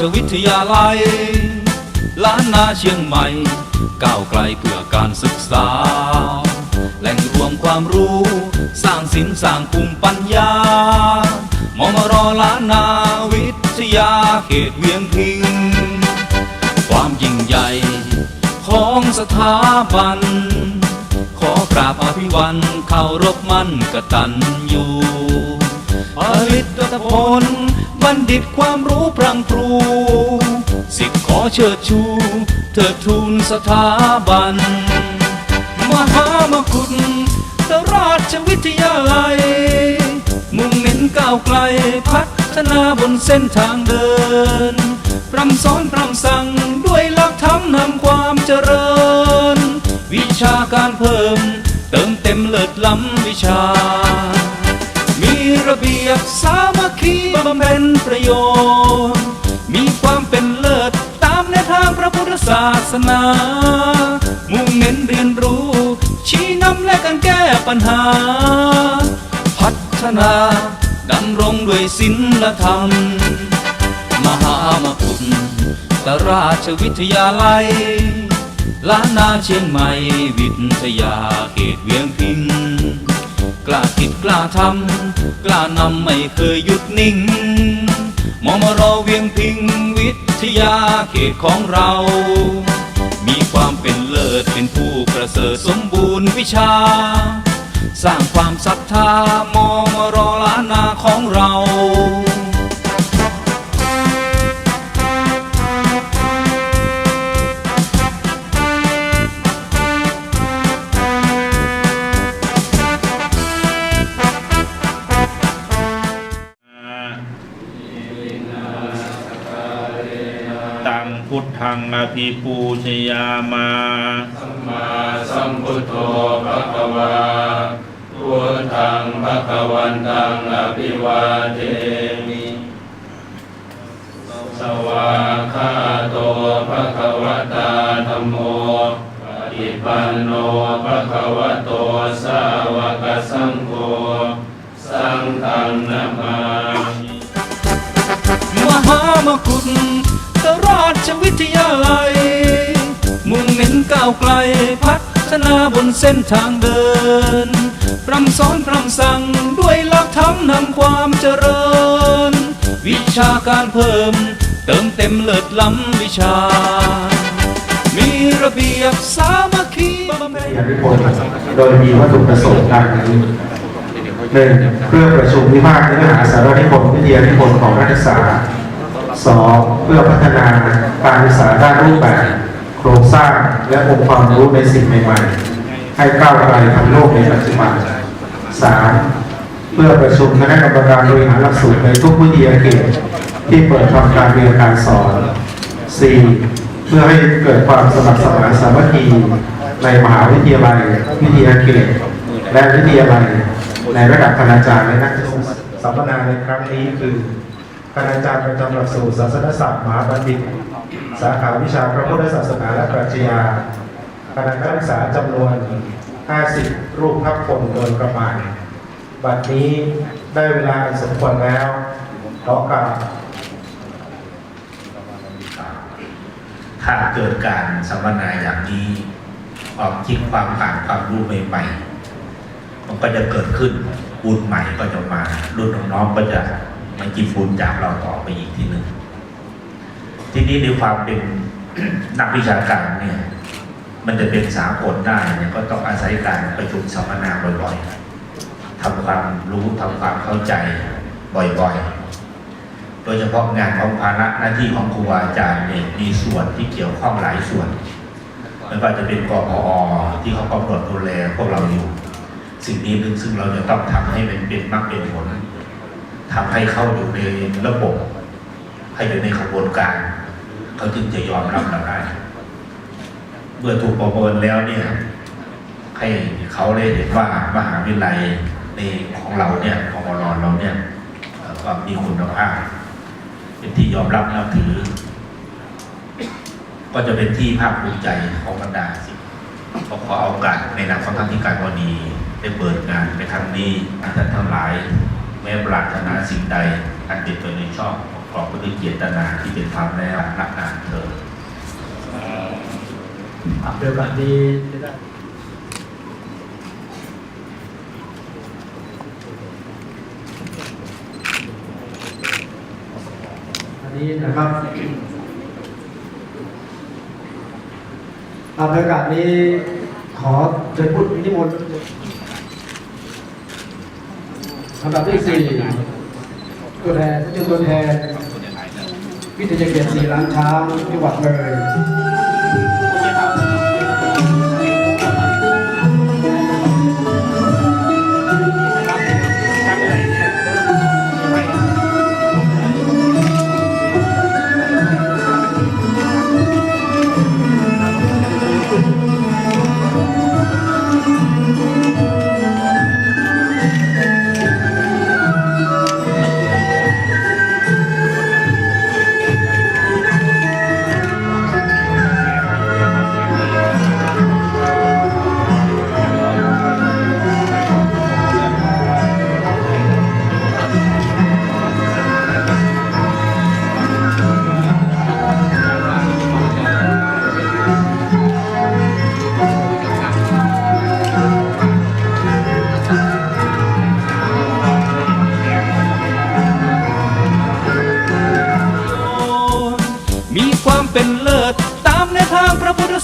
ชวิทยาลัย ล้านนาเชียงใหม่ ก้าวไกลเพื่อการศึกษา แหล่งรวมความรู้ สร้างศิลป์สร้างภูมิปัญญามอมรอล้านนาวิทยาเขตเวียงพิง ความยิ่งใหญ่ของสถาบัน ขอกราบอภิวันเคารพมั่นกตัญญูอริตพล บัณฑิตความรู้พรังพรู สิทธิ์ขอเชิดชูเถิดทูลสถาบัน มหามกุฏราชวิทยาลัย มุ่งเน้นก้าวไกลพัฒนาบนเส้นทางเดินพร่ำสอนพร่ำสั่งด้วยหลักธรรมนำความเจริญ วิชาการเพิ่ม เติมเต็มเลิศล้ำวิชา มีระเบียบสาม คีบำเพ็ญประโยชน์ มีความเป็นเลิศตามแนวทางพระพุทธศาสนา มุ่งเน้นเรียนรู้ ชี้นำและการแก้ปัญหา พัฒนาดำรงด้วยศีลธรรม มหามกุฏตราชวิทยาลัยล้านนาเชียงใหม่ วิทยาเขตเวียงพิง กล้าคิดกล้าทำ กล้านำไม่เคยหยุดนิ่ง มอมรเวียงพิงวิทยาเขตของเรา มีความเป็นเลิศเป็นผู้ประเสริฐสมบูรณ์วิชา สร้างความศรัทธามอมรล้านนาของเรา อภิปูชยามามาสัมพุทโธภะคะวาพุทธังภะคะวันตังอภิวาเทมิสวาคาโตภะคะวตาธัมโมปฏิปันโนภะคะวะโตสาวกสังโฆสังฆังนามามิมหามกุฏตรา ชวิทยาลัย มุ่งเน้นก้าวไกลพัฒนาบนเส้นทางเดินพร่ำสอนพร่ำสั่งด้วยหลักธรรมนำความเจริญ วิชาการเพิ่ม เติมเต็มเลิศล้ำวิชา มีระเบียบสามัคคีบำเพ็ญยานิพนธ์โดยมีวัตถุประสงค์ดังนี้หนึ่งเพื่อประชุมวิพากษ์เนื้อหาสาระนิพนธ์วิทยานิพนธ์ของนักศึกษา สองเพื่อพัฒนาการศึกษาด้านรูปแบบ โครงสร้างและองค์ความรู้ในสิ่งใหม่ ๆ ให้ก้าวไกลทันโลกในปัจจุบันสามเพื่อประชุมคณะกรรมการบริหารหลักสูตรในทุกวิทยาเขตที่เปิดทำการเรียนการสอน 4. เพื่อให้เกิดความสมัครสมานสามัคคีในมหาวิทยาลัย วิทยาเขตและวิทยาลัยในระดับคณาจารย์และนักศึกษาสัมมนาในครั้งนี้คือ คณาจารย์ประจำหลักสูตรศาสนศาสตร์มหาบัณฑิต สาขาวิชาพระพุทธศาสนาและปรัชญาคณะนักศึกษาจำนวน 50 รูปพักคนโดยประมาณ บัดนี้ได้เวลาสมควรแล้วขอกราบถ้าเกิดการสัมมนาอย่างนี้ความคิดความอ่านความรู้ใหม่ๆมันก็จะเกิดขึ้นบุญใหม่ก็จะมา รุ่นน้องๆก็จะ มากินบุญจากเราต่อไปอีกทีหนึ่งทีนี้ในความเป็นนักวิชาการเนี่ย มันจะเป็นสากลได้เนี่ยก็ต้องอาศัยการประชุมสัมมนาบ่อยๆทำความรู้ทำความเข้าใจบ่อยๆ โดยเฉพาะงานของภาระหน้าที่ของครูอาจารย์เนี่ยมีส่วนที่เกี่ยวข้องหลายส่วนไม่ว่าจะเป็นกพอที่เขากำหนดดูแลพวกเราอยู่ สิ่งนี้หนึ่งซึ่งเราจะต้องทำให้มันเป็นมรรคเป็นผล ทำให้เข้าอยู่ในระบบ ให้อยู่ในขบวนการ เขาจึงจะยอมรับเราได้ เมื่อถูกประเมินแล้วเนี่ย ให้เขาได้เห็นว่ามหาวิทยาลัยในของเราเนี่ยของอรอเราเนี่ยก็มีคุณภาพเป็นที่ยอมรับนับถือ ก็จะเป็นที่ภาคภูมิใจของบรรดาสิขอขอเอาโอกาสในนามของท่านที่การวดีได้เปิดงานในครั้งนี้ท่านทั้งหลาย แม้ปรารถนาสิ่งใด อันเป็นไปในชอบของขอบคุณเจตนาที่เป็นธรรมแล้วรักการเถิดเดี๋ยวก่อนดีอันนี้นะครับตามประกาศนี้ขอเชิญพูดนิมนต์ ลำดับที่สี่ตัวแทนท่านเป็นตัวแทนวิทยาเขตสี่ล้านช้างจังหวัดเลย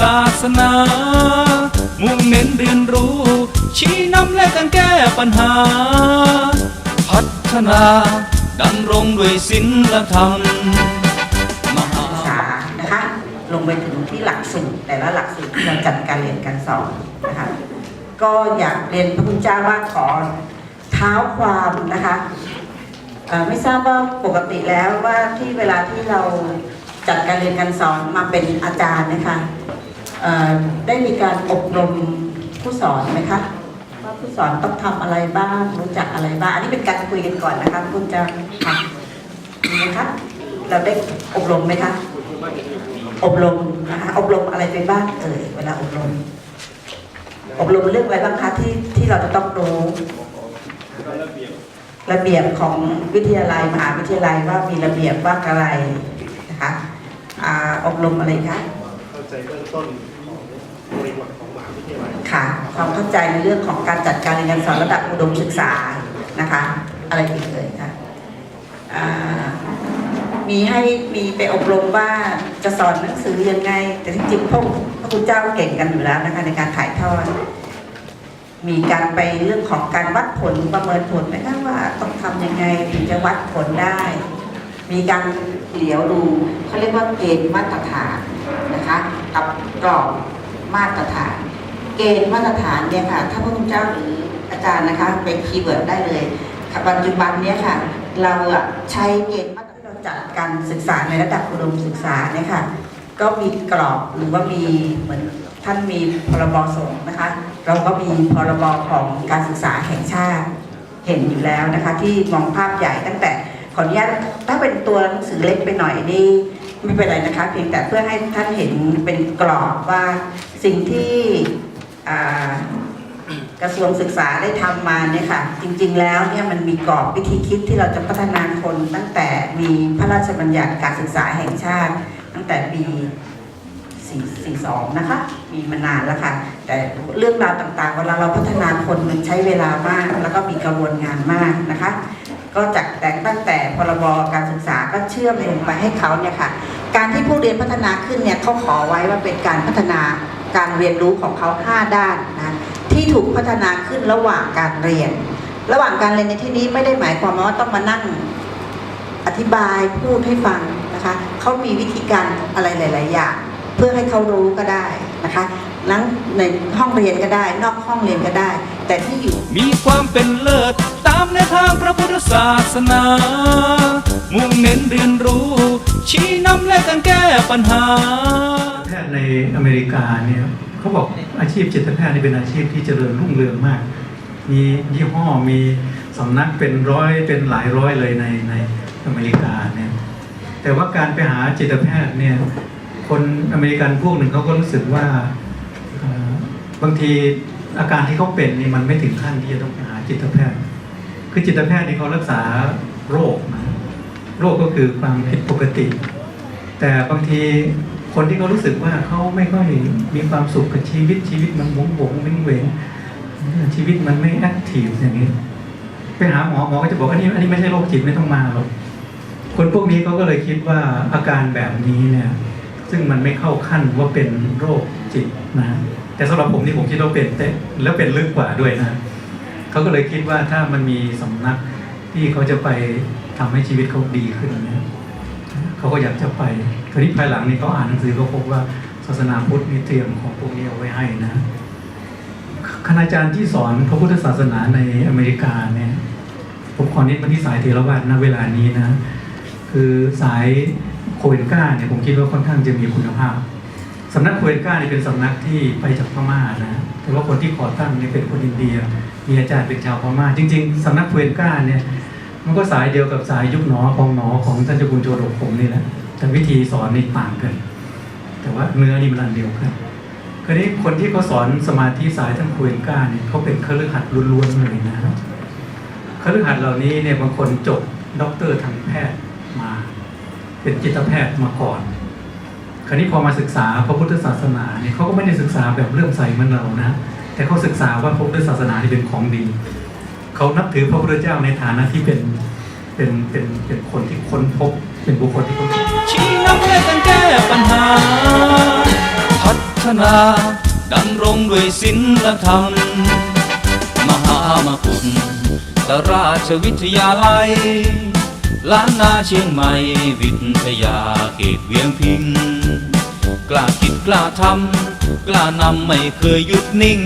ศาสนา มุ่งเน้นเรียนรู้ ชี้นำและกันแก้ปัญหา พัฒนาดำรงด้วยศีลธรรมมหาศึกษานะคะลงไปถึงที่หลักสูตรแต่ละหลักสูตรที่เราจัดการเรียนการสอนนะคะก็อยากเรียนพระคุณเจ้าว่าขอเท้าความนะคะไม่ทราบว่าปกติแล้วว่าที่เวลาที่เราจัดการเรียนการสอนมาเป็นอาจารย์นะคะ ได้มีการอบรมผู้สอนไหมคะว่าผู้สอนต้องทำอะไรบ้างรู้จักอะไรบ้าง อันนี้เป็นการคุยกันก่อนนะคะคุณจะค่ะมีไหมคะเราได้อบรมไหมคะอบรมนะคะอบรมอะไรไปบ้างเอ่ยเวลาอบรม อบรมเรื่องอะไรบ้างคะที่ที่เราจะต้องรู้ระเบียบของวิทยาลัยมหาวิทยาลัยว่ามีระเบียบว่าอะไรนะคะอบรมอะไรคะ ใจเบื้องต้นของบริบทของมหาวิทยาลัยค่ะ ความเข้าใจในเรื่องของการจัดการเรียนการสอนระดับอุดมศึกษานะคะ อะไรอีกเอ่ยคะอ่ามีให้มีไปอบรมว่าจะสอนหนังสือยังไง แต่ที่จริงพวกพระคุณเจ้าเก่งกันอยู่แล้วนะคะในการถ่ายทอด มีการไปเรื่องของการวัดผลประเมินผลไหมคะว่าต้องทำยังไงถึงจะวัดผลได้ มีการเหลียวดูเขาเรียกว่าเกณฑ์มาตรฐานนะคะ กับกรอบมาตรฐาน เกณฑ์มาตรฐานเนี่ยค่ะ ถ้าพระคุณเจ้าหรืออาจารย์นะคะเป็นคีย์เวิร์ดได้เลยปัจจุบันเนี้ยค่ะ เราใช้เกณฑ์มาตรฐานเราจัดการศึกษาในระดับอุดมศึกษาเนี่ยค่ะ ก็มีกรอบหรือว่ามีเหมือนท่านมีพรบสงฆ์นะคะ เราก็มีพรบของการศึกษาแห่งชาติเห็นอยู่แล้วนะคะ ที่มองภาพใหญ่ตั้งแต่ขออนุญาตถ้าเป็นตัวหนังสือเล็กไปหน่อยนี่ ไม่เป็นไรนะคะ เพียงแต่เพื่อให้ท่านเห็นเป็นกรอบว่าสิ่งที่กระทรวงศึกษาได้ทำมาเนี่ยค่ะ จริงๆแล้วเนี่ยมันมีกรอบวิธีคิดที่เราจะพัฒนาคนตั้งแต่มีพระราชบัญญัติการศึกษาแห่งชาติ ตั้งแต่ปี42นะคะ มีมานานแล้วค่ะ แต่เรื่องราวต่างๆ เวลาเราพัฒนาคนมันใช้เวลามาก แล้วก็มีกระบวนงานมากนะคะ ก็จากแต่ตั้งแต่พรบการศึกษาก็เชื่อมลงไปให้เขาเนี่ยค่ะการที่ผู้เรียนพัฒนาขึ้นเนี่ยเขาขอไว้ว่าเป็นการพัฒนาการเรียนรู้ของเขา 5 ด้านนะที่ถูกพัฒนาขึ้นระหว่างการเรียน ระหว่างการเรียนในที่นี้ไม่ได้หมายความว่าต้องมานั่งอธิบายพูดให้ฟังนะคะเขามีวิธีการอะไรหลาย ๆ อย่าง เพื่อให้เขารู้ก็ได้นะคะนั่งในห้องเรียนก็ได้ นอกห้องเรียนก็ได้ แต่ที่อยู่ มีความเป็นเลิศ ตามในทางพระพุทธศาสนา มุ่งเน้นเรียนรู้ ชี้นำและกันแก้ปัญหา แพทย์ในอเมริกาเนี่ยเขาบอกอาชีพจิตแพทย์นี่เป็นอาชีพที่เจริญรุ่งเรืองมาก มียี่ห้อมีสำนักเป็นร้อยเป็นหลายร้อยเลยในในอเมริกาเนี่ยแต่ว่าการไปหาจิตแพทย์เนี่ยคนอเมริกันพวกหนึ่งเขาก็รู้สึกว่าเอ่อบางที อาการที่เขาเป็นนี่มันไม่ถึงขั้นที่จะต้องไปหาจิตแพทย์ คือจิตแพทย์นี่เขารักษาโรคนะโรคก็คือความผิดปกติ แต่บางทีคนที่เขารู้สึกว่าเขาไม่ค่อยมีความสุขกับชีวิตชีวิตมันหวงหวงวิงเวงชีวิตมันไม่แอคทีฟอย่างนี้ไปหาหมอหมอก็จะบอกว่าอันนี้อันนี้ไม่ใช่โรคจิตไม่ต้องมาหรอกคนพวกนี้เขาก็เลยคิดว่าอาการแบบนี้เนี่ย ซึ่งมันไม่เข้าขั้นว่าเป็นโรคจิตนะ แต่สำหรับผมนี่ผมคิดว่าเป็นแต่แล้วเป็นลึกกว่าด้วยนะเขาก็เลยคิดว่าถ้ามันมีสำนักที่เขาจะไปทำให้ชีวิตเขาดีขึ้นเนี่ยเขาก็อยากจะไปคราวนี้ภายหลังนี่เขาอ่านหนังสือเขาพบว่าศาสนาพุทธมีเตรียมของพวกนี้เอาไว้ให้นะคณาจารย์ที่สอนพระพุทธศาสนาในอเมริกาเนี่ยผมขอนิดมาที่สายเทรวาสณเวลานี้นะ คือสายโคเอนก้าเนี่ยผมคิดว่าค่อนข้างจะมีคุณภาพ สำนักโคเอนก้าเนี่ยเป็นสำนักที่ไปจากพม่านะแต่ว่าคนที่ก่อตั้งเนี่ยเป็นคนอินเดีย มีอาจารย์เป็นชาวพม่า จริง ๆสำนักโคเอนก้าเนี่ยมันก็สายเดียวกับสายยุคหนอของหนอของท่านเจ้าคุณโจโดกผมนี่แหละแต่วิธีสอนนี่ต่างกัน แต่ว่าเนื้อนี่มันอันเดียวกันคราวนี้คนที่เขาสอนสมาธิสายทั้งคุยก้าเนี่ยเขาเป็นคฤหัสถ์ล้วนๆเลยนะครับคฤหัสถ์เหล่านี้เนี่ยบางคนจบด็อกเตอร์ทางแพทย์มา เป็นจิตแพทย์มาก่อน คราวนี้พอมาศึกษาพระพุทธศาสนาเนี่ยเขาก็ไม่ได้ศึกษาแบบเลื่อมใสเหมือนเรานะ แต่เขาศึกษาว่าพระพุทธศาสนาที่เป็นของดีเขานับถือพระพุทธเจ้าในฐานะที่เป็นเป็นเป็นเป็นคนที่ค้นพบเป็นบุคคลที่ค้นพบชี้นำให้กันแก้ปัญหา พัฒนาดำรงด้วยศีลธรรม มหามกุฏตราชวิทยาลัย ล้านนาเชียงใหม่ วิทยาเขตเวียงพิง กล้าคิดกล้าทำ กล้านำไม่เคยหยุดนิ่ง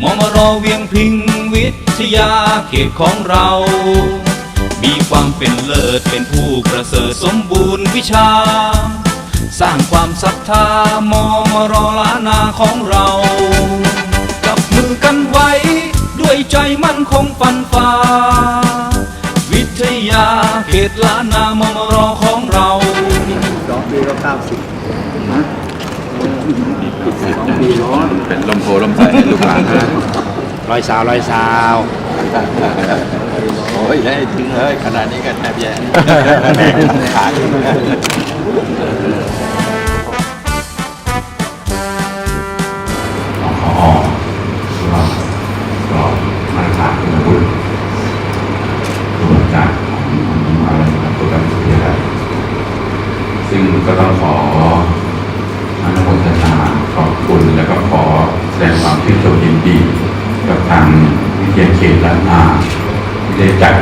มอมรอเวียงพิง วิทยาเขตของเรา มีความเป็นเลิศเป็นผู้ประเสริฐสมบูรณ์วิชา สร้างความศรัทธามอมรอล้านนาของเราจับมือกันไว้ ด้วยใจมั่นคงฟันฟ้า ทยา เขตลานามอมรอของเราเป็นลมโพลมใสให้ลูกหลานนะร้อยสาวร้อยสาวโอ้ยให้ถึงเฮ้ยขนาดนี้กันแทบแย่ขา วิทยาเขตล้านาได้จัด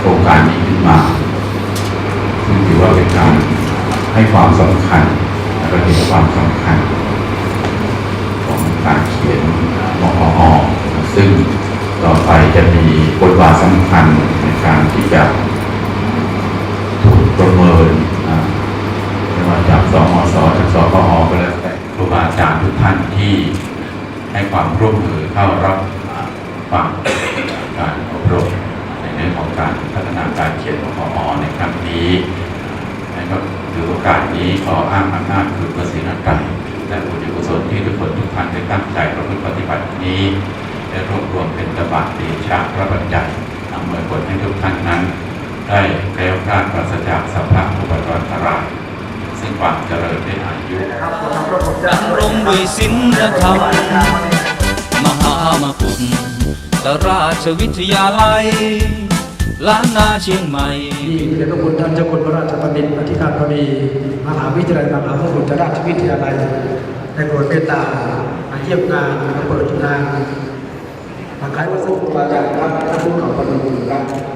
โครงการนี้ขึ้นมาซึ่งถือว่าเป็นการให้ความสำคัญและก็เห็นความสำคัญ ของการเขียนมออซึ่งต่อไปจะมีบทบาทสำคัญในการที่จะถูกประเมินนะไม่ว่าจากสมสจากสพอก็แล้วแต่ครูบาอาจารย์ทุกท่านที่ให้ความร่วมมือเข้ารับฟัง รมในเรื่องของการพัฒนาการเขียนมออในครั้งนี้และก็ถือโอกาสนี้ขออ้างอำนาจคือพระศรีรัตน์และบุญกุศลที่ทุกคนทุกท่านได้ตั้งใจประพฤติปฏิบัตินี้ได้รวบรวมเป็นตบะเดชะพระบัญญัตินำมาผลให้ทุกท่านนั้น ได้แคล้วคลาดปราศจากสัพพะอุปทานตรายซึ่งความเจริญได้อายุดำรงด้วยศีลธรรมมหามกุฏ ตราชวิทยาลัย ล้านนาเชียงใหม่ที่เดชพระคุณท่านเจ้าคุณพระราชบัณฑิตอธิการบดีมหาวิทยาลัยมหาวิทยาลัยราชวิทยาลัยได้โปรดเมตตามาเยี่ยมงานมาเปิดงานมาขายวัสดุครูบาอาจารย์ครับท่านผู้ขอบคุณครับ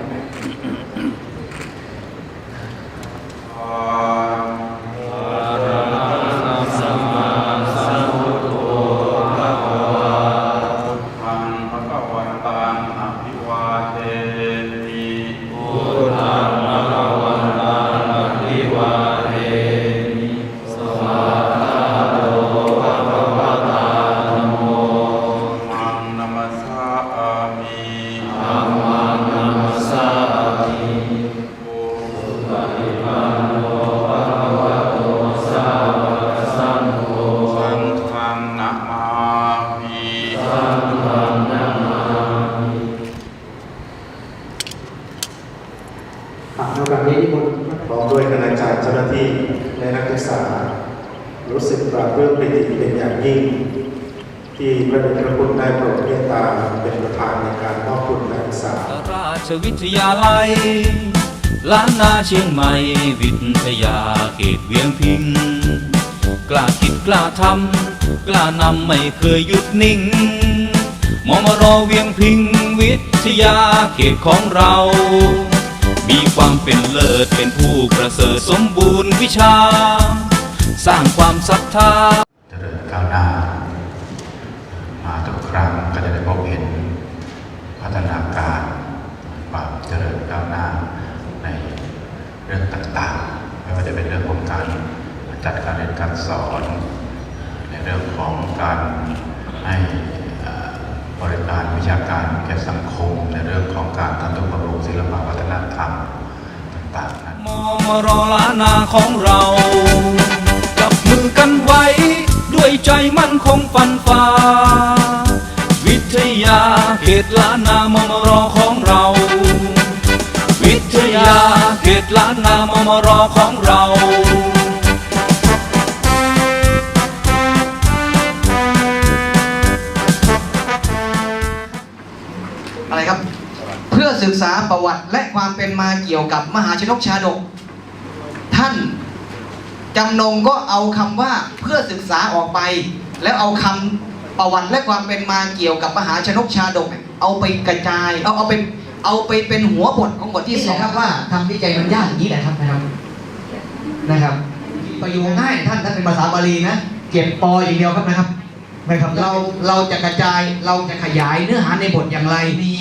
มัง ชวิทยาลัย ล้านนาเชียงใหม่ วิทยาเขตเวียงพิง กล้าคิดกล้าทำ กล้านำไม่เคยหยุดนิ่ง มอมรอเวียงพิง วิทยาเขตของเรา มีความเป็นเลิศเป็นผู้ประเสริฐสมบูรณ์วิชา สร้างความศรัทธาเจริญก้าวหน้าทุกครั้งก็จะได้พบเห็นพัฒนาการความเจริญก้าวหน้าในเรื่องต่างๆไม่ว่าจะเป็นเรื่องของการจัดการเรียนการสอน ในเรื่องของการให้บริการวิชาการแก่สังคม ในเรื่องของการทำนุบำรุงศิลปวัฒนธรรมต่างๆนั้นมมรอล้านาของเราจับมือกันไว้ ด้วยใจมั่นคงฟันฟ้าวิทยาเขตล้านนามมรอของเรา วิทยา เขตล้านนามมรของเราอะไรครับ เพื่อศึกษาประวัติและความเป็นมาเกี่ยวกับมหาชนกชาดก ท่านจำนงก็เอาคำว่าเพื่อศึกษาออกไป แล้วเอาคำประวัติและความเป็นมาเกี่ยวกับมหาชนกชาดก เอาไปกระจาย เอาเอาไป เอาไปเป็นหัวบทของบทที่สองครับว่าทำวิจัยมันยากอย่างนี้แหละครับนะครับนะครับ ประโยคง่ายท่านถ้าเป็นภาษาบาลีนะเก็บปออย่างเดียวครับนะครับนะครับเราเราจะกระจายเราจะขยายเนื้อหาในบทอย่างไรมี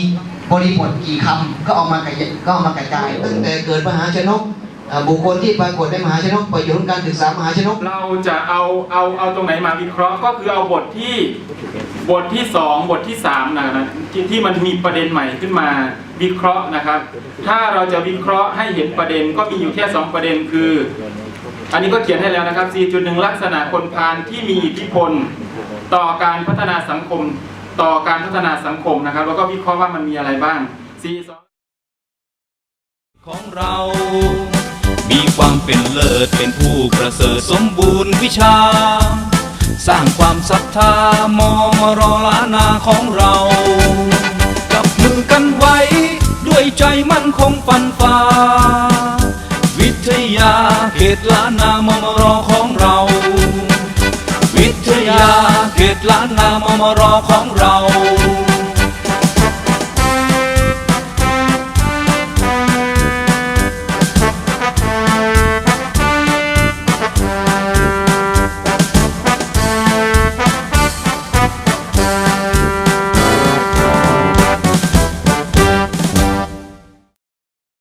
บริบทกี่คำก็เอามากระจายก็เอามากระจายตั้งแต่เกิดมหาชนกเอ่อบุคคลที่ปรากฏในมหาชนกประโยชน์ของการศึกษามหาชนก เราจะเอาเอาเอาตรงไหนมาวิเคราะห์ก็คือเอาบทที่ บทที่สองบทที่สามนะครับที่ที่มันมีประเด็นใหม่ขึ้นมาวิเคราะห์นะครับ ถ้าเราจะวิเคราะห์ให้เห็นประเด็นก็มีอยู่แค่สองประเด็นคือ อันนี้ก็เขียนให้แล้วนะครับ 4.1 ลักษณะคนพาลที่มีอิทธิพล ต่อการพัฒนาสังคม ต่อการพัฒนาสังคมนะครับ แล้วก็วิเคราะห์ว่ามันมีอะไรบ้าง4ของเรามีความเป็นเลิศเป็นผู้ประเสริฐสมบูรณ์วิชา สร้างความศรัทธามอมรล้านาของเราจับมือกันไว้ ด้วยใจมั่นคงฟันฟ้าวิทยาเขตล้านนามมรอของเรา วิทยาเขตล้านนามมรอของเรา